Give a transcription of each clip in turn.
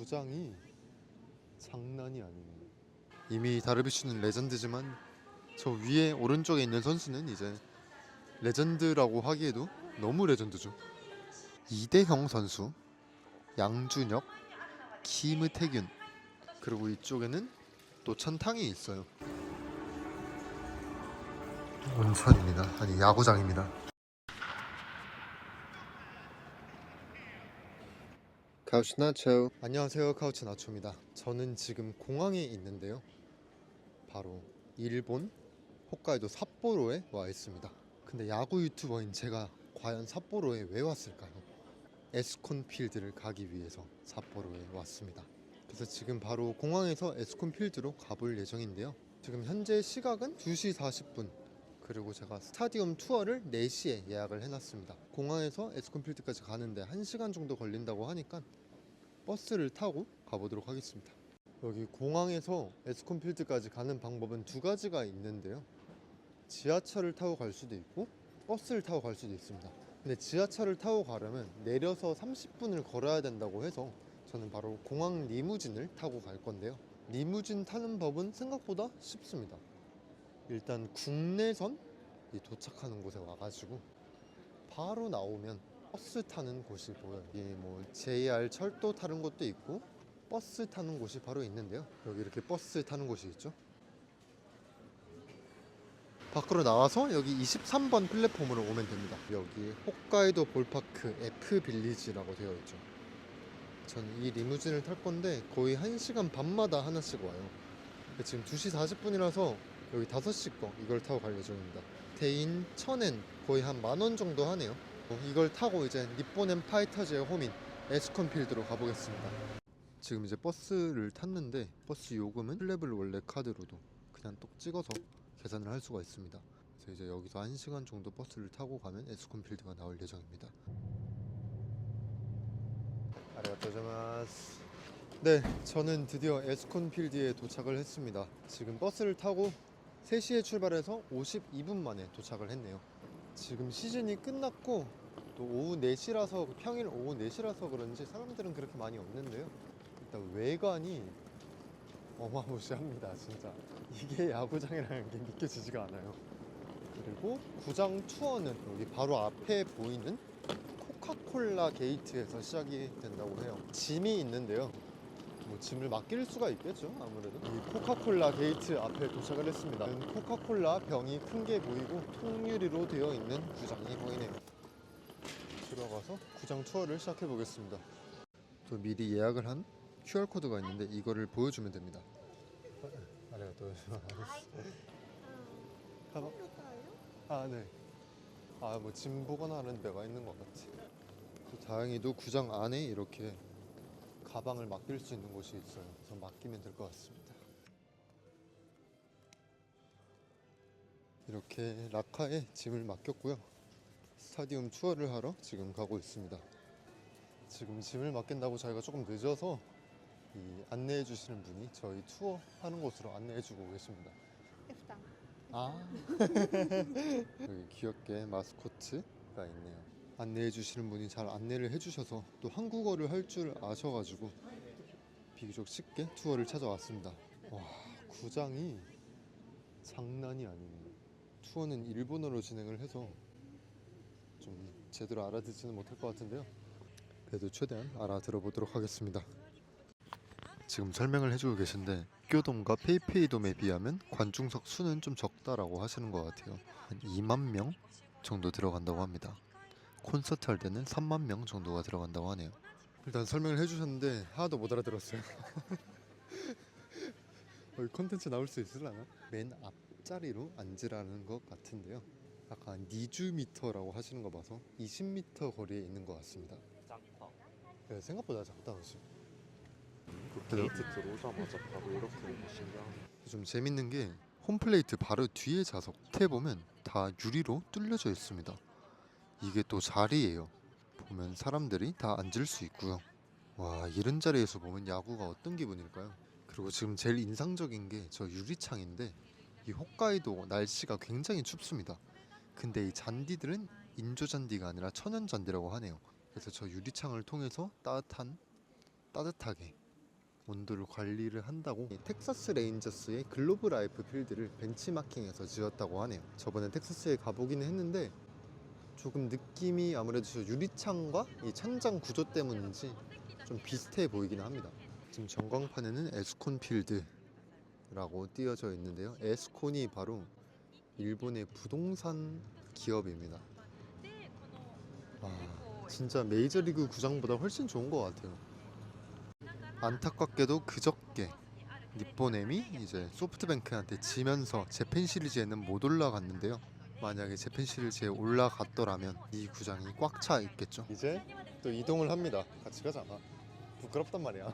구장이 장난이 아니네요. 이미 다르비슈는 레전드지만 저 위에 오른쪽에 있는 선수는 이제 레전드라고 하기에도 너무 레전드죠. 이대형 선수, 양준혁, 김의태균 그리고 이쪽에는 또 천탕이 있어요. 온천입니다. 아니 야구장입니다. 카우치 나초. 안녕하세요. 카우치 나초입니다. 저는 지금 공항에 있는데요. 바로 일본 홋카이도 삿포로에 와 있습니다. 근데 야구 유튜버인 제가 과연 삿포로에 왜 왔을까요? 에스콘 필드를 가기 위해서 삿포로에 왔습니다. 그래서 지금 바로 공항에서 에스콘 필드로 가볼 예정인데요. 지금 현재 시각은 2시 40분. 그리고 제가 스타디움 투어를 4시에 예약을 해놨습니다. 공항에서 에스콘 필드까지 가는데 1시간 정도 걸린다고 하니까 버스를 타고 가보도록 하겠습니다. 여기 공항에서 에스콘 필드까지 가는 방법은 두 가지가 있는데요. 지하철을 타고 갈 수도 있고 버스를 타고 갈 수도 있습니다. 근데 지하철을 타고 가려면 내려서 30분을 걸어야 된다고 해서 저는 바로 공항 리무진을 타고 갈 건데요. 리무진 타는 법은 생각보다 쉽습니다. 일단 국내선 이 도착하는 곳에 와가지고 바로 나오면 버스 타는 곳이 보여요. 이게 뭐 JR 철도 타는 곳도 있고 버스 타는 곳이 바로 있는데요. 여기 이렇게 버스 타는 곳이 있죠. 밖으로 나와서 여기 23번 플랫폼으로 오면 됩니다. 여기 홋카이도 볼파크 F 빌리지라고 되어 있죠. 저는 이 리무진을 탈 건데 거의 1시간 반마다 하나씩 와요. 지금 2시 40분이라서 여기 5시 거 이걸 타고 갈 예정입니다. 대인 1000엔 거의 한 만 원 정도 하네요. 어, 이걸 타고 이제 니폰엔 파이터즈의 홈인 에스콘 필드로 가보겠습니다. 지금 이제 버스를 탔는데 버스 요금은 플래블 원래 카드로도 그냥 똑 찍어서 계산을 할 수가 있습니다. 그래서 이제 여기서 1시간 정도 버스를 타고 가면 에스콘 필드가 나올 예정입니다. 아리가토자마스. 네, 저는 드디어 에스콘 필드에 도착을 했습니다. 지금 버스를 타고 3시에 출발해서 52분 만에 도착을 했네요. 지금 시즌이 끝났고 또 오후 4시라서 평일 오후 4시라서 그런지 사람들은 그렇게 많이 없는데요. 일단 외관이 어마무시합니다, 진짜. 이게 야구장이라는 게 믿겨지지가 않아요. 그리고 구장 투어는 여기 바로 앞에 보이는 코카콜라 게이트에서 시작이 된다고 해요. 짐이 있는데요. 뭐 짐을 맡길 수가 있겠죠 아무래도 이 코카콜라 게이트 앞에 도착을 했습니다 코카콜라 병이 큰 게 보이고 통유리로 되어 있는 구장이 보이네요 들어가서 구장 투어를 시작해 보겠습니다. 또 미리 예약을 한 QR코드가 있는데 이거를 보여주면 됩니다. 아리가또 가방 아 네. 아뭐 짐 보관하는 데가 있는 것 같아 또 다행히도 구장 안에 이렇게 가방을 맡길 수 있는 곳이 있어요. 그래서 맡기면 될 것 같습니다. 이렇게 라카에 짐을 맡겼고요. 스타디움 투어를 하러 지금 가고 있습니다. 지금 짐을 맡긴다고 저희가 조금 늦어서 이 안내해 주시는 분이 저희 투어 하는 곳으로 안내해 주고 계십니다. 예쁘다. 아 여기 귀엽게 마스코트가 있네요. 안내해 주시는 분이 잘 안내를 해주셔서 또 한국어를 할 줄 아셔가지고 비교적 쉽게 투어를 찾아왔습니다. 와 구장이 장난이 아니네요. 투어는 일본어로 진행을 해서 좀 제대로 알아듣지는 못할 것 같은데요. 그래도 최대한 알아들어 보도록 하겠습니다. 지금 설명을 해주고 계신데 교돔과 페이페이돔에 비하면 관중석 수는 좀 적다라고 하시는 것 같아요. 한 2만 명 정도 들어간다고 합니다. 콘서트 할 때는 3만 명 정도가 들어간다고 하네요. 일단 설명을 해주셨는데 하나도 못 알아들었어요. 콘텐츠 나올 수 있을라나? 맨 앞자리로 앉으라는 것 같은데요. 약간 니주미터라고 하시는 거 봐서 20m 거리에 있는 것 같습니다. 작다. 네, 생각보다 작다 그치? 그 게이트 들어오자마자 바로 이렇게 오는 신기한. 좀 재밌는 게 홈플레이트 바로 뒤에 좌석에 보면 다 유리로 뚫려져 있습니다. 이게 또 자리예요. 보면 사람들이 다 앉을 수 있고요. 와 이런 자리에서 보면 야구가 어떤 기분일까요? 그리고 지금 제일 인상적인 게 저 유리창인데 이 홋카이도 날씨가 굉장히 춥습니다. 근데 이 잔디들은 인조 잔디가 아니라 천연 잔디라고 하네요. 그래서 저 유리창을 통해서 따뜻한 따뜻하게 온도를 관리를 한다고 이 텍사스 레인저스의 글로브 라이프 필드를 벤치마킹해서 지었다고 하네요. 저번에 텍사스에 가보기는 했는데 조금 느낌이 아무래도 저 유리창과 이 천장 구조 때문인지 좀 비슷해 보이긴 합니다. 지금 전광판에는 에스콘 필드라고 띄어져 있는데요. 에스콘이 바로 일본의 부동산 기업입니다. 아, 진짜 메이저리그 구장보다 훨씬 좋은 것 같아요. 안타깝게도 그저께 니포넴이 이제 소프트뱅크한테 지면서 재팬 시리즈에는 못 올라갔는데요. 만약에 재팬 시리즈에 올라갔더라면 이 구장이 꽉 차 있겠죠. 이제 또 이동을 합니다. 같이 가잖아. 부끄럽단 말이야.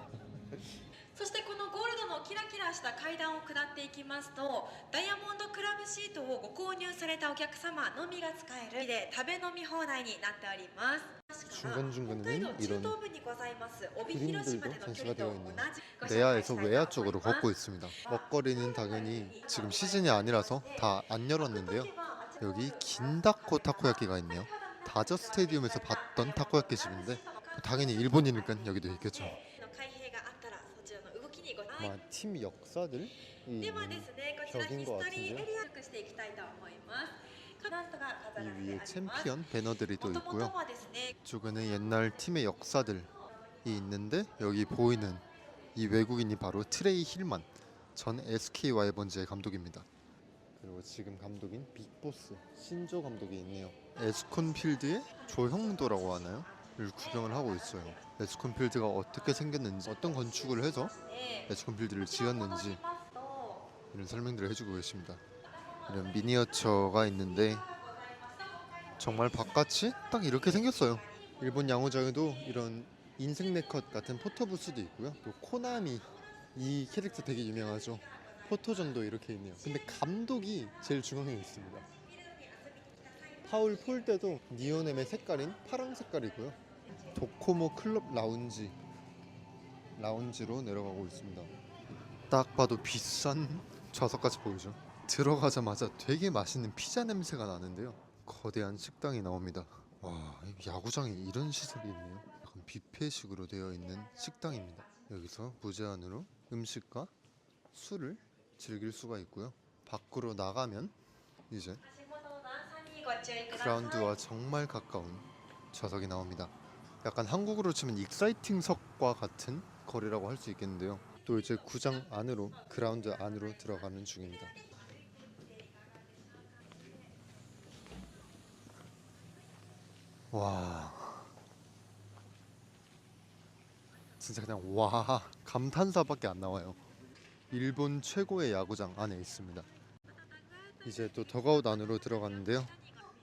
そしてこのゴールドのキラキラした階段を下っていきますと ダイヤモンドクラブシートをご購入されたお客様のみが使えるで食べ飲み放題になっております 중간중간에는 北海道中 이런 東部にございます帯広市までの距離と同じ 내야에서 외야 쪽으로 걷고 있습니다. 먹거리는 당연히 지금 시즌이 아니라서 다 안 열었는데요. 여기 긴다코 타코야끼가 있네요. 다저 스테디움에서 봤던 타코야끼 집인데 당연히 일본이니까 여기도 있겠죠. 開閉があったらそちらの動きにご 아마 팀 역사들이 では 있는 ですねこちらヒ 벽인 것 같은데요? 이 위에 챔피언 배너들이 또 있고요. 주변에 옛날 팀의 역사들이 있는데 여기 보이는 이 외국인이 바로 트레이 힐만 전 SK 와이번즈의 감독입니다. 그리고 지금 감독인 빅보스 신조 감독이 있네요. 에스콘필드의 조형도라고 하나요? 를 구경을 하고 있어요. 에스콘필드가 어떻게 생겼는지, 어떤 건축을 해서 에스콘필드를 지었는지 이런 설명들을 해주고 계십니다. 이런 미니어처가 있는데 정말 바깥이 딱 이렇게 생겼어요. 일본 야구장에도 이런 인생 네컷 같은 포토부스도 있고요. 또 코나미 이 캐릭터 되게 유명하죠. 포토전도 이렇게 있네요. 근데 감독이 제일 중앙에 있습니다. 파울 폴 때도 니오넴의 색깔인 파랑 색깔이고요. 도코모 클럽 라운지 라운지로 내려가고 있습니다. 딱 봐도 비싼 좌석까지 보이죠. 들어가자마자 되게 맛있는 피자 냄새가 나는데요. 거대한 식당이 나옵니다. 와, 야구장에 이런 시설이 있네요. 약간 뷔페식으로 되어 있는 식당입니다. 여기서 무제한으로 음식과 술을 즐길 수가 있고요. 밖으로 나가면 이제 그라운드와 정말 가까운 좌석이 나옵니다. 약간 한국으로 치면 익사이팅석과 같은 거리라고 할 수 있겠는데요. 또 이제 구장 안으로 그라운드 안으로 들어가는 중입니다. 와. 진짜 그냥 와 감탄사밖에 안 나와요. 일본 최고의 야구장 안에 있습니다. 이제 또 더가웃 안으로 들어갔는데요.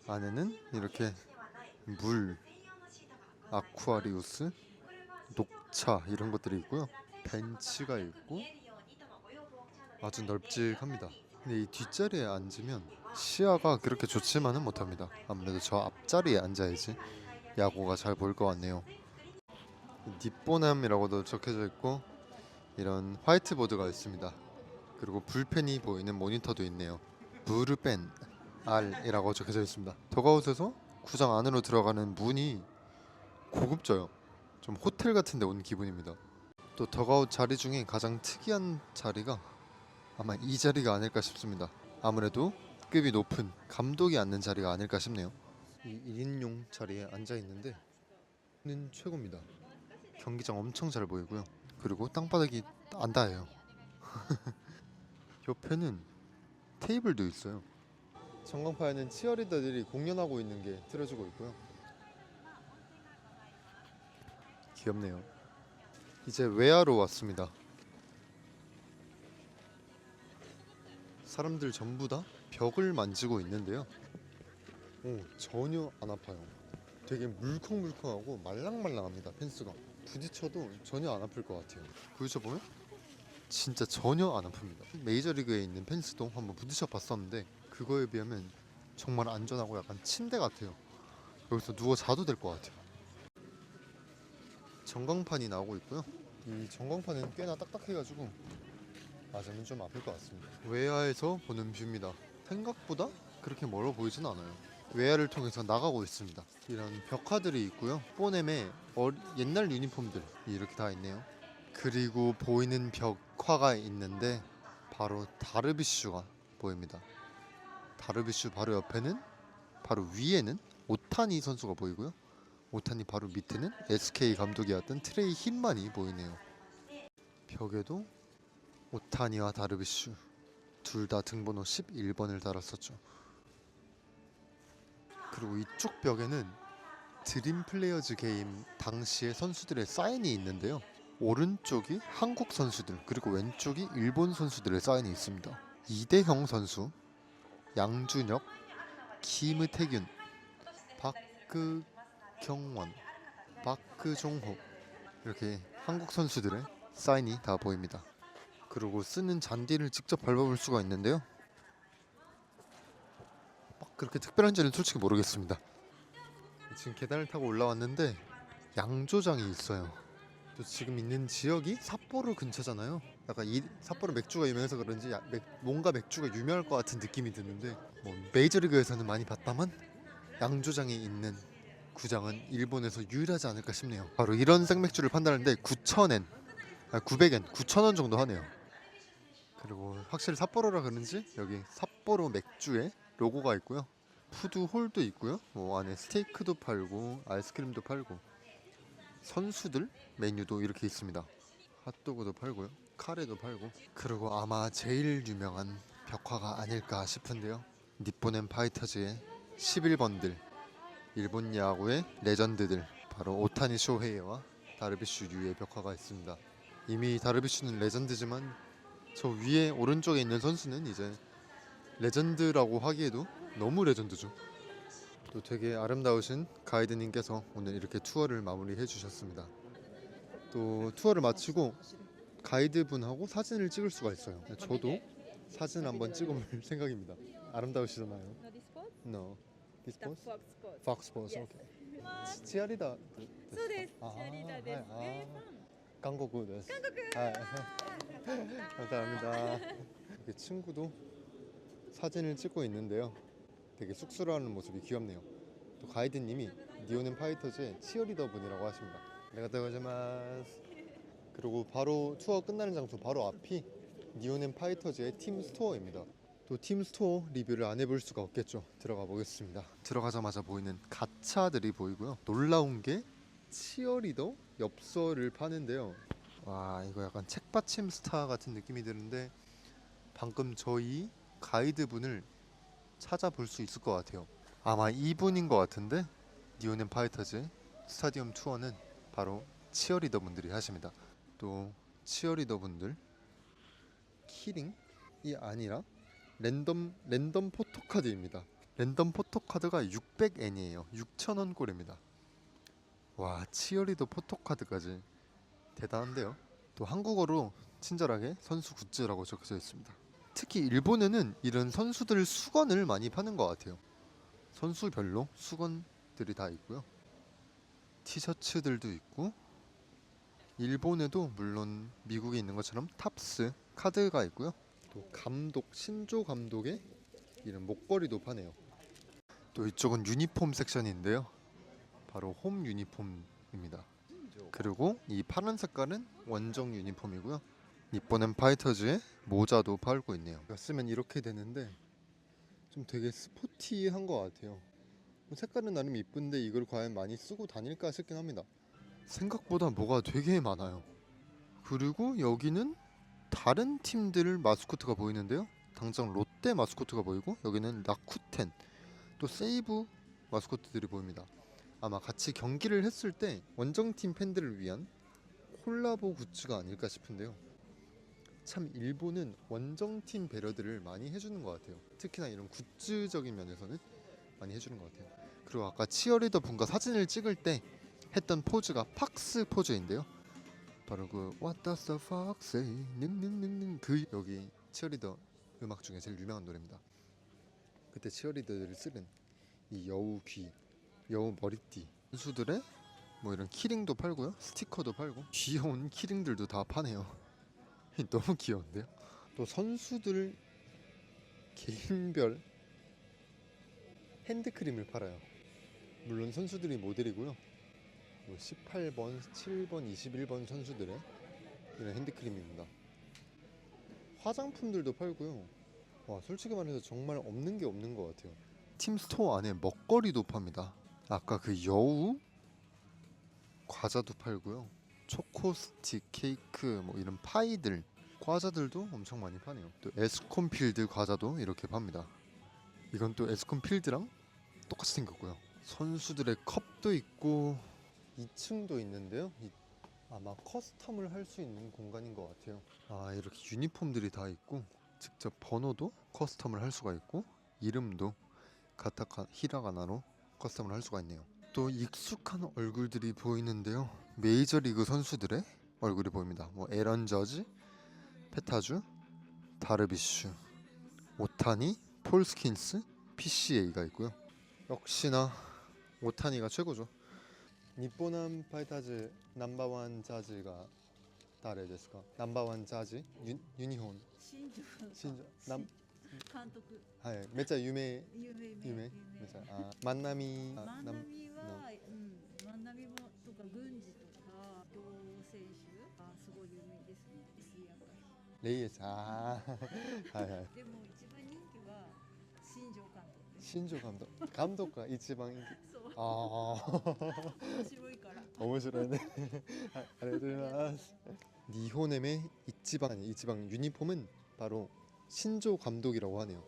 안에는 이렇게 물, 아쿠아리우스, 녹차 이런 것들이 있고요. 벤치가 있고 아주 널찍합니다. 근데 이 뒷자리에 앉으면 시야가 그렇게 좋지만은 못합니다. 아무래도 저 앞자리에 앉아야지 야구가 잘 보일 것 같네요. 니뽀남이라고도 적혀져 있고 이런 화이트보드가 있습니다. 그리고 불펜이 보이는 모니터도 있네요. 부르펜 R이라고 적혀져 있습니다. 더가웃에서 구장 안으로 들어가는 문이 고급져요. 좀 호텔 같은 데 온 기분입니다. 또 더가웃 자리 중에 가장 특이한 자리가 아마 이 자리가 아닐까 싶습니다. 아무래도 급이 높은 감독이 앉는 자리가 아닐까 싶네요. 이 1인용 자리에 앉아 있는데 는 최고입니다. 경기장 엄청 잘 보이고요. 그리고 땅바닥이 안 닿아요. 옆에는 테이블도 있어요. 전광판에는 치어리더들이 공연하고 있는 게 틀어지고 있고요. 귀엽네요. 이제 외야로 왔습니다. 사람들 전부 다 벽을 만지고 있는데요. 오, 전혀 안 아파요. 되게 물컹물컹하고 말랑말랑합니다. 펜스가 부딪혀도 전혀 안 아플 것 같아요. 부딪혀 보면 진짜 전혀 안 아픕니다. 메이저리그에 있는 펜스도 한번 부딪혀 봤었는데 그거에 비하면 정말 안전하고 약간 침대 같아요. 여기서 누워 자도 될 것 같아요. 전광판이 나오고 있고요. 이 전광판은 꽤나 딱딱해가지고 맞으면 좀 아플 것 같습니다. 외야에서 보는 뷰입니다. 생각보다 그렇게 멀어 보이진 않아요. 외야를 통해서 나가고 있습니다. 이런 벽화들이 있고요. 뽀넴의 어- 옛날 유니폼들이 이렇게 다 있네요. 그리고 보이는 벽화가 있는데 바로 다르비슈가 보입니다. 다르비슈 바로 옆에는 바로 위에는 오타니 선수가 보이고요. 오타니 바로 밑에는 SK 감독이었던 트레이 흰만이 보이네요. 벽에도 오타니와 다르비슈 둘 다 등번호 11번을 달았었죠. 그리고 이쪽 벽에는 드림 플레이어즈 게임 당시의 선수들의 사인이 있는데요. 오른쪽이 한국 선수들 그리고 왼쪽이 일본 선수들의 사인이 있습니다. 이대형 선수, 양준혁, 김태균, 박그 경원, 박그종호 이렇게 한국 선수들의 사인이 다 보입니다. 그리고 쓰는 잔디를 직접 밟아볼 수가 있는데요. 막 그렇게 특별한지는 솔직히 모르겠습니다. 지금 계단을 타고 올라왔는데 양조장이 있어요. 또 지금 있는 지역이 삿포로 근처잖아요. 약간 이 삿포로 맥주가 유명해서 그런지 야- 맥- 뭔가 맥주가 유명할 것 같은 느낌이 드는데 뭐 메이저리그에서는 많이 봤다만 양조장이 있는 구장은 일본에서 유일하지 않을까 싶네요. 바로 이런 생맥주를 판다는데 9,000엔, 아 900엔, 9,000원 정도 하네요. 그리고 확실히 삿포로라 그런지 여기 삿포로 맥주에 로고가 있고요. 푸드 홀도 있고요. 뭐 안에 스테이크도 팔고 아이스크림도 팔고 선수들 메뉴도 이렇게 있습니다. 핫도그도 팔고요. 카레도 팔고. 그리고 아마 제일 유명한 벽화가 아닐까 싶은데요. 니포넨 파이터즈의 11번들 일본 야구의 레전드들 바로 오타니 쇼헤이와 다르비슈 유의 벽화가 있습니다. 이미 다르비슈는 레전드지만 저 위에 오른쪽에 있는 선수는 이제 레전드라고 하기에도 너무 레전드죠. 또 되게 아름다우신 가이드님께서 오늘 이렇게 투어를 마무리해 주셨습니다. 또 투어를 마치고 가이드분하고 사진을 찍을 수가 있어요. 저도 사진 한번 찍어볼 생각입니다. 아름다우시잖아요. No, this spot? No. This The pose? fox spot. Fox pose. Yes. Okay. 치아리다. そうです。あーチアリーダーです。はい Where are you あー from? 한국です. 감사합니다. 이렇게 친구도 사진을 찍고 있는데요. 되게 쑥스러워하는 모습이 귀엽네요. 또 가이드님이 니오넨 파이터즈의 치어리더 분이라고 하십니다. 내가 고자마스. 그리고 바로 투어 끝나는 장소 바로 앞이 니오넨 파이터즈의 팀 스토어입니다. 또 팀 스토어 리뷰를 안 해볼 수가 없겠죠. 들어가 보겠습니다. 들어가자마자 보이는 가차들이 보이고요. 놀라운 게 치어리더 엽서를 파는데요. 와 이거 약간 책받침 스타 같은 느낌이 드는데 방금 저희 가이드분을 찾아볼 수 있을 것 같아요. 아마 이분인 것 같은데 니오넨 파이터즈 스타디움 투어는 바로 치어리더 분들이 하십니다. 또 치어리더 분들 키링이 아니라 랜덤 랜덤 포토카드입니다. 랜덤 포토카드가 600엔이에요. 6,000원 꼴입니다. 와 치어리더 포토카드까지 대단한데요. 또 한국어로 친절하게 선수 굿즈라고 적혀져 있습니다. 특히 일본에는 이런 선수들 수건을 많이 파는 것 같아요. 선수별로 수건들이 다 있고요. 티셔츠들도 있고 일본에도 물론 미국에 있는 것처럼 탑스 카드가 있고요. 또 감독 신조 감독의 이런 목걸이도 파네요. 또 이쪽은 유니폼 섹션인데요. 바로 홈 유니폼입니다. 그리고 이 파란 색깔은 원정 유니폼이고요. 니포넨 파이터즈의 모자도 팔고 있네요. 쓰면 이렇게 되는데 좀 되게 스포티한 것 같아요. 색깔은 나름 이쁜데 이걸 과연 많이 쓰고 다닐까 싶긴 합니다. 생각보다 뭐가 되게 많아요. 그리고 여기는 다른 팀들 마스코트가 보이는데요. 당장 롯데 마스코트가 보이고 여기는 라쿠텐 또 세이브 마스코트들이 보입니다. 아마 같이 경기를 했을 때 원정팀 팬들을 위한 콜라보 굿즈가 아닐까 싶은데요. 참 일본은 원정팀 배려들을 많이 해주는 것 같아요. 특히나 이런 굿즈적인 면에서는 많이 해주는 것 같아요. 그리고 아까 치어리더 분과 사진을 찍을 때 했던 포즈가 팍스 포즈인데요. 바로 그 What does the fox say? 능능능능 그 여기 치어리더 음악 중에 제일 유명한 노래입니다. 그때 치어리더들을 쓰는 이 여우 귀, 여우 머리띠 선수들의 뭐 이런 키링도 팔고요, 스티커도 팔고 귀여운 키링들도 다 파네요. 너무 귀여운데요? 또 선수들 개인별 핸드크림을 팔아요. 물론 선수들이 모델이고요. 뭐 18번, 7번, 21번 선수들의 이런 핸드크림입니다. 화장품들도 팔고요. 와 솔직히 말해서 정말 없는 게 없는 것 같아요. 팀 스토어 안에 먹거리도 팝니다. 아까 그 여우 과자도 팔고요. 초코 스틱 케이크 뭐 이런 파이들 과자들도 엄청 많이 파네요. 또 에스콘 필드 과자도 이렇게 팝니다. 이건 또 에스콘 필드랑 똑같이 생겼고요. 선수들의 컵도 있고 2층도 있는데요. 이- 아마 커스텀을 할 수 있는 공간인 것 같아요. 아 이렇게 유니폼들이 다 있고 직접 번호도 커스텀을 할 수가 있고 이름도 가타카 히라가나로 커스텀을 할 수가 있네요. 또 익숙한 얼굴들이 보이는데요. 메이저리그 선수들의 얼굴이 보입니다. 뭐 에런 저지, 페타주, 다르비슈, 오타니, 폴스킨스, PCA가 있고요. 역시나 오타니가 최고죠. 日本ハムファイターズナンバーワンジャージが誰ですかナンバーワンジャージユユニフォーム新庄新庄監督はいめっちゃ有名有名有名めっちゃあ万波万波は、うん、万波もとか軍事とか両選手あすごい有名ですね水役レイエスあはいはいでも一番人気は新庄監督 です。新庄監督監督が一番いいそうああ面白いから。面白いねはいありがとうございます日本의 이치방 아니 이치방 유니폼은 바로 신조 감독이라고 하네요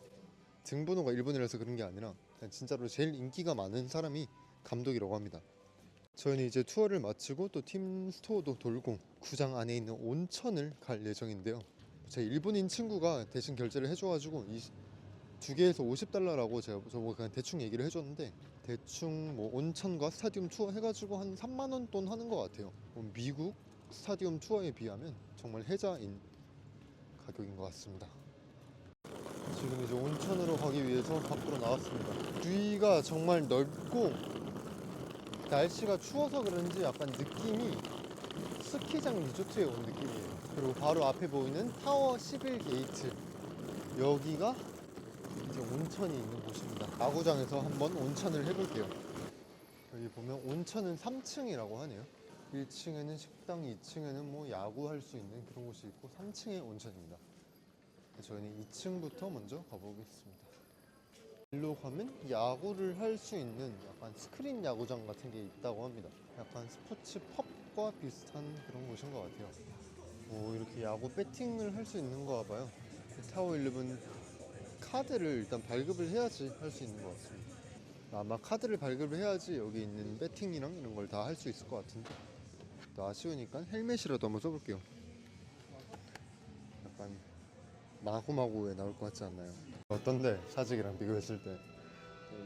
등번호가 일본이라서 그런 게 아니라 그냥 진짜로 제일 인기가 많은 사람이 감독이라고 합니다 저희는 이제 투어를 마치고 또 팀 스토어도 돌고 구장 안에 있는 온천을 갈 예정인데요 제 일본인 친구가 대신 결제를 해줘가지고 이 두 개에서 50달러라고 제가 저보고 그냥 대충 얘기를 해줬는데 대충 뭐 온천과 스타디움 투어 해가지고 한 3만 원 돈 하는 것 같아요. 뭐 미국 스타디움 투어에 비하면 정말 혜자인 가격인 것 같습니다. 지금 이제 온천으로 가기 위해서 밖으로 나왔습니다. 주위가 정말 넓고 날씨가 추워서 그런지 약간 느낌이 스키장 리조트에 온 느낌이에요. 그리고 바로 앞에 보이는 타워 11 게이트 여기가 이제 온천이 있는 곳입니다. 야구장에서 한번 온천을 해볼게요. 여기 보면 온천은 3층이라고 하네요. 1층에는 식당, 2층에는 뭐 야구할 수 있는 그런 곳이 있고 3층에 온천입니다. 저희는 2층부터 먼저 가보겠습니다. 일로 가면 야구를 할 수 있는 약간 스크린 야구장 같은 게 있다고 합니다. 약간 스포츠 펍과 비슷한 그런 곳인 것 같아요. 오 이렇게 야구 배팅을 할 수 있는 거 봐요. 타워 11 카드를 일단 발급을 해야지 할 수 있는 것 같습니다. 아마 카드를 발급을 해야지 여기 있는 배팅이랑 이런 걸 다 할 수 있을 것 같은데 또 아쉬우니까 헬멧이라도 한번 써볼게요. 약간 마구마구에 나올 것 같지 않나요? 어떤데 사직이랑 비교했을 때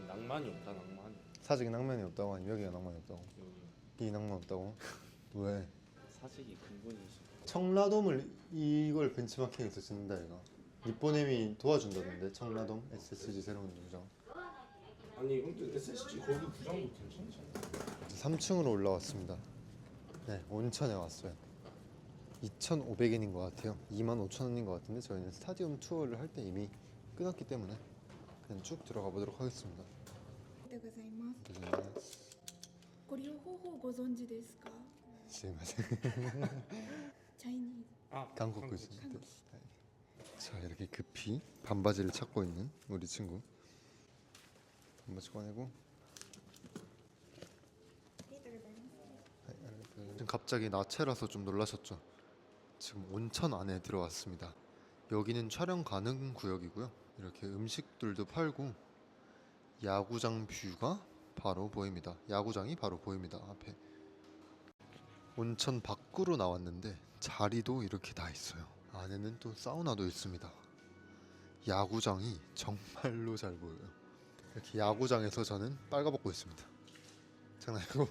낭만이 없다 낭만 사직이 낭만이 없다고 아니면 여기가 낭만이 없다고? 여기 이 낭만 없다고? 왜? 사직이 근본이지 청라돔을 이걸 벤치마킹해서 짓는다 얘가 니뽀넴이 도와준다던데 청라돔 SSG 새로운 구장 아니 근데 SSG 거기 구장도 괜찮지 않나? 3층으로 올라왔습니다. 네, 온천에 왔어요. 2,500엔인 것 같아요. 25,000원인 것 같은데 저희는 스타디움 투어를 할 때 이미 끊었기 때문에 그냥 쭉 들어가 보도록 하겠습니다. でございます。 죄송합니다. ご利用方法ご存知ですか？ 죄송합니다. チャイニーズ。 아 한국 글씨인데. 네. 자 이렇게 급히 반바지를 찾고 있는 우리 친구. 반바지 꺼내고. 지금 갑자기 낮체라서 좀 놀라셨죠? 지금 온천 안에 들어왔습니다. 여기는 촬영 가능 구역이고요. 이렇게 음식들도 팔고 야구장 뷰가 바로 보입니다. 야구장이 바로 보입니다. 앞에. 온천 밖으로 나왔는데 자리도 이렇게 다 있어요. 안에는 또 사우나도 있습니다. 야구장이 정말로 잘 보여요. 이렇게 야구장에서 저는 빨가벗고 있습니다. 장난 아니고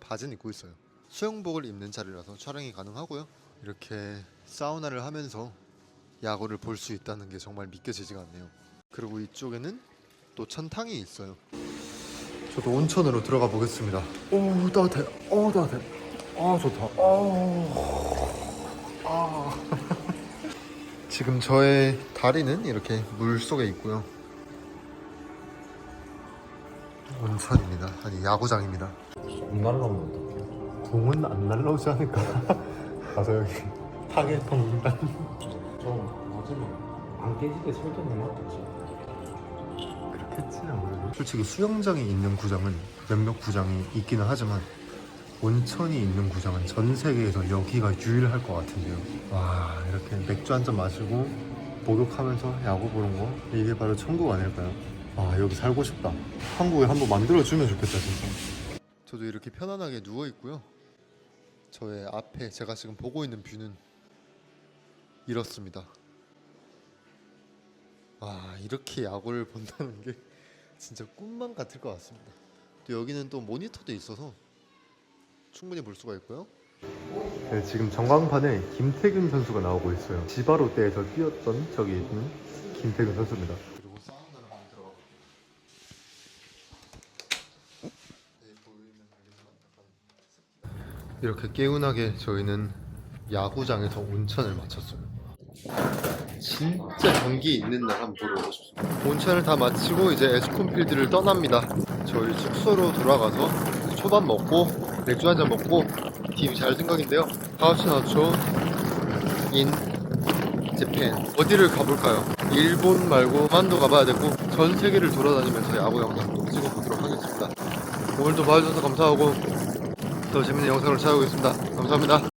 바지는 입고 있어요. 수영복을 입는 자리라서 촬영이 가능하고요. 이렇게 사우나를 하면서 야구를 볼 수 있다는 게 정말 믿겨지지가 않네요. 그리고 이쪽에는 또 천탕이 있어요. 저도 온천으로 들어가 보겠습니다. 오 따뜻해. 오 따뜻해. 아 좋다. 아. 지금 저의 다리는 이렇게 물 속에 있고요. 온천입니다. 아니 야구장입니다. 안 날라오면 어떡해 공은 안 날라오지 않을까? 가서 여기 타겟통단 좀 맞으면 안 깨지게 설계는 해놨겠지. 그렇겠지 아무래도 솔직히 수영장이 있는 구장은 몇몇 구장이 있기는 하지만 온천이 있는 구장은 전 세계에서 여기가 유일할 것 같은데요. 와 이렇게 맥주 한 잔 마시고 목욕하면서 야구 보는 거? 이게 바로 천국 아닐까요? 아 여기 살고 싶다. 한국에 한번 만들어주면 좋겠다 진짜. 저도 이렇게 편안하게 누워 있고요. 저의 앞에 제가 지금 보고 있는 뷰는 이렇습니다. 와 이렇게 야구를 본다는 게 진짜 꿈만 같을 것 같습니다. 또 여기는 또 모니터도 있어서 충분히 볼 수가 있고요. 네, 지금 전광판에 김태균 선수가 나오고 있어요. 지바로 때에서 뛰었던 저기 있는 김태균 선수입니다. 그리고 사우나를 한번 들어가 볼게요. 네, 보이면 알겠지만 약간 이렇게 개운하게 저희는 야구장에서 온천을 마쳤어요. 진짜 경기 있는 날 한번 보러 오고 싶습니다. 온천을 다 마치고 이제 에스콘필드를 떠납니다. 저희 숙소로 돌아가서 초밥 먹고 맥주 한 잔 먹고 팀잘 생각인데요. 하우스 나초 인 재팬 어디를 가볼까요? 일본 말고 만도 가봐야 되고 전 세계를 돌아다니면서 야구 영상도 찍어보도록 하겠습니다. 오늘도 봐주셔서 감사하고 더 재밌는 영상을 찾아오겠습니다. 감사합니다.